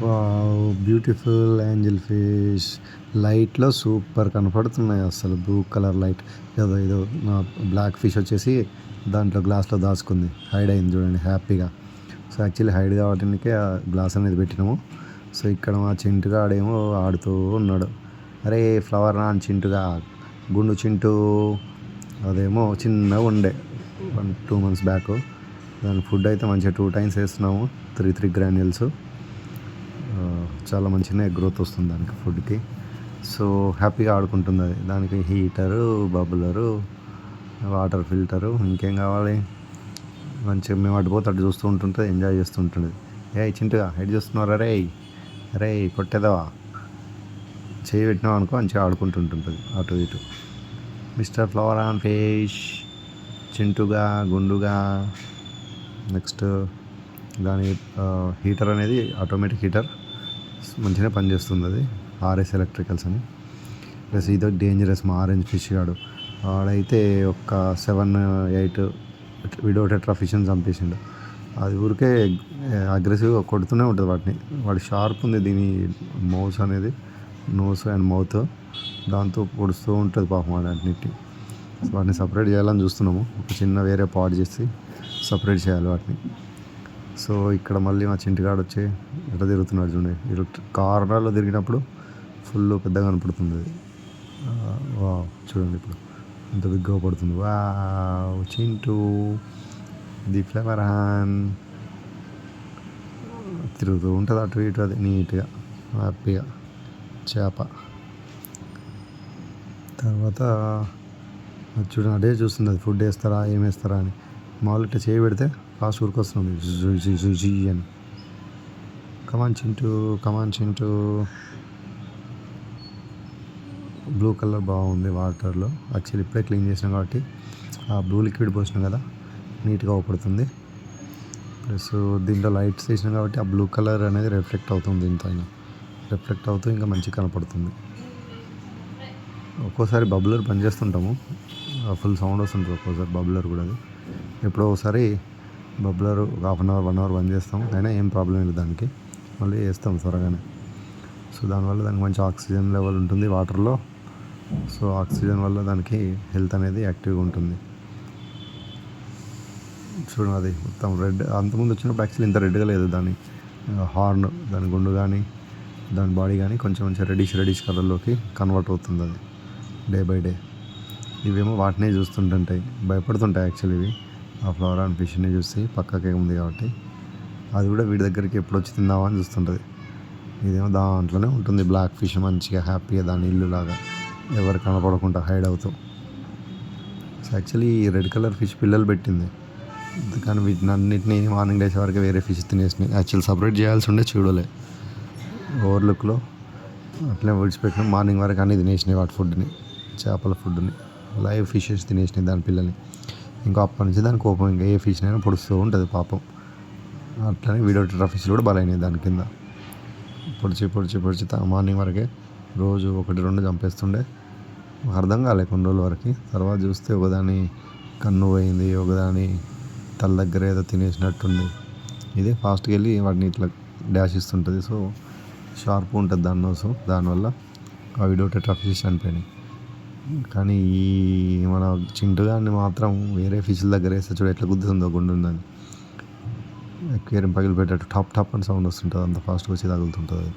Beautiful angel fish. లైట్లో super కనపడుతున్నాయి అసలు. బ్లూ కలర్ లైట్ ఏదో ఏదో బ్లాక్ ఫిష్ వచ్చేసి దాంట్లో గ్లాస్లో దాచుకుంది. హైడ్ అయింది చూడండి హ్యాపీగా సో యాక్చువల్లీ హైడ్ కావడానికి ఆ గ్లాస్ అనేది పెట్టినాము. సో ఇక్కడ మా చింటుగా ఆడేమో ఆడుతూ ఉన్నాడు. అరే ఫ్లవర్ నాన్ చింటుగా? గుండు చింటూ? అదేమో చిన్నగా ఉండే. వన్ టూ మంత్స్ బ్యాక్ దాని ఫుడ్ అయితే మంచిగా టూ టైమ్స్ వేస్తున్నాము. త్రీ త్రీ గ్రాన్యూల్స్ చాలా మంచిగానే గ్రోత్ వస్తుంది దానికి ఫుడ్కి సో హ్యాపీగా ఆడుకుంటుంది అది. దానికి హీటరు బబులరు వాటర్ ఫిల్టరు ఇంకేం కావాలి? మంచిగా మేము అటు అడ్డు అటు చూస్తూ ఉంటుంటే ఎంజాయ్ చేస్తూ ఉంటుంది. ఏ చింటుగా హెడ్ చేస్తున్నారా రే? రే కొట్టేదావా? చేయి పెట్టినావు అనుకో మంచిగా ఆడుకుంటుంటుంది అటు ఇటు. మిస్టర్ ఫ్లవర్ ఆన్ ఫేష్ చింటుగా గుండుగా నెక్స్ట్ దాని హీటర్ అనేది ఆటోమేటిక్ హీటర్ మంచిగా పనిచేస్తుంది అది ఆర్ఎస్ ఎలక్ట్రికల్స్ అని. ప్లస్ ఇది డేంజరస్ మా ఆరెంజ్ ఫిష్ గాడు. వాడైతే ఒక సెవెన్ ఎయిట్ విడో టెట్రా చంపేసిండు. అది ఊరికే అగ్రెసివ్గా కొడుతూనే ఉంటుంది వాటిని. వాడి షార్ప్ ఉంది దీని మౌస్ అనేది. నోస్ అండ్ మౌత్ దాంతో పొడుస్తూ ఉంటుంది పాపం వాటన్నిటి వాటిని సపరేట్ చేయాలని చూస్తున్నాము. ఒక చిన్న వేరే పాడు చేసి సపరేట్ చేయాలి వాటిని. సో ఇక్కడ మళ్ళీ మా చింటికాడ వచ్చి ఎట్లా తిరుగుతున్నాడు చూడండి. ఇటు కార్నర్లో తిరిగినప్పుడు ఫుల్ పెద్దగా కనపడుతుంది. వా చూడండి ఇప్పుడు. అంత బిగ్గా పడుతుంది. వా చింటూ ది ఫ్లేవర్ హ్యాన్ తిరుగుతూ ఉంటుంది అటు ఇటు అది నీట్గా హ్యాపీగా చేప. తర్వాత చూడండి అదే చూస్తుంది అది ఫుడ్ వేస్తారా ఏం వేస్తారా అని. మామూలు చేయి పెడితే ఫాస్ట్ ఉరికొస్తుంది వస్తుంది జుజి అని. Come on Chintu come on Chintu blue colour బాగుంది వాటర్లో యాక్చువల్లీ ఇప్పుడే క్లీన్ చేసినాం కాబట్టి ఆ బ్లూ లిక్విడ్ పోసినాం కదా నీట్గా అవుపడుతుంది. ప్లస్ దీంట్లో లైట్స్ వేసినాం కాబట్టి ఆ బ్లూ కలర్ అనేది రిఫ్లెక్ట్ అవుతుంది దీంతో రిఫ్లెక్ట్ అవుతూ ఇంకా మంచిగా కనపడుతుంది. ఒక్కోసారి బబులర్ పనిచేస్తుంటాము. చేస్తుంటాము ఫుల్ సౌండ్ వస్తుంటుంది ఒక్కోసారి బబులర్ కూడా అది. ఎప్పుడో ఒకసారి bubbler half an hour one hour బంద్ చేస్తాం. అయినా ఏం ప్రాబ్లం లేదు దానికి. మళ్ళీ వేస్తాం త్వరగానే. సో దానివల్ల దానికి మంచి ఆక్సిజన్ లెవెల్ ఉంటుంది వాటర్లో సో ఆక్సిజన్ వల్ల దానికి హెల్త్ అనేది యాక్టివ్గా ఉంటుంది. చూడండి అది మొత్తం రెడ్ అంతకుముందు వచ్చినప్పుడు యాక్చువల్లీ ఇంత రెడ్గా లేదు దాని. హార్న్ దాని గుండు కానీ దాని బాడీ కానీ కొంచెం కొంచెం రెడిష్ రెడిష్ కలర్లోకి కన్వర్ట్ అవుతుంది అది డే బై డే ఇవేమో వాటినే చూస్తుంటుంటాయి భయపడుతుంటాయి యాక్చువల్లీ ఇవి. ఆ ఫ్లవర్ అండ్ ఫిష్ని చూసి పక్కకే ఉంది కాబట్టి. అది కూడా వీడి దగ్గరికి ఎప్పుడు వచ్చి తిందామా అని చూస్తుంటుంది. ఇదేమో దాంట్లోనే ఉంటుంది. బ్లాక్ ఫిష్ మంచిగా హ్యాపీగా దాని ఇల్లు లాగా ఎవరు కనపడకుండా హైడ్ అవుతూ. సో యాక్చువల్లీ ఈ రెడ్ కలర్ ఫిష్ పిల్లలు పెట్టింది. కానీ వీటిని అన్నింటినీ మార్నింగ్ డేస్ వరకు వేరే ఫిష్ తినేసినాయి. యాక్చువల్ సపరేట్ చేయాల్సి ఉండే చూడలే. ఓవర్లుక్లో అట్లే విడిచిపెట్టిన మార్నింగ్ వరకు అన్నీ తినేసినాయి వాటి ఫుడ్ని చేపల ఫుడ్ని లైవ్ ఫిషెస్ తినేసినాయి దాని పిల్లల్ని. ఇంకా అప్పటి నుంచి దాని కోపం ఇంకా ఏ ఫిష్నైనా పొడుస్తూ ఉంటుంది పాపం. అట్లనే వీడియో ఫిష్లు కూడా బలైనాయి దాని కింద. పొడిచి పొడిచి పొడిచి మార్నింగ్ వరకే రోజు ఒకటి రెండు చంపేస్తుండే. అర్థం కాలే కొన్ని రోజుల వరకు. తర్వాత చూస్తే ఒకదాని కన్ను పోయింది ఒకదాని తల దగ్గర ఏదో తినేసినట్టుంది. ఇదే ఫాస్ట్గా వెళ్ళి వాటిని ఇట్లా డాష్ ఇస్తుంటుంది. సో షార్ప్ ఉంటుంది దాని కోసం దానివల్ల ఆ వీడియో టెట్రాఫిషెస్ చనిపోయినాయి. కానీ ఈ మన చింటుగాన్ని మాత్రం వేరే ఫిషుల దగ్గర వేస్తే చూడ ఎట్లా గుద్దుతుందో గుండు ఉందని. ఎక్వేరియం పగిలిపెట్టేటట్టు టాప్ టాప్ అని సౌండ్ వస్తుంటుంది అంత ఫాస్ట్గా వచ్చి తగులుతుంటుంది.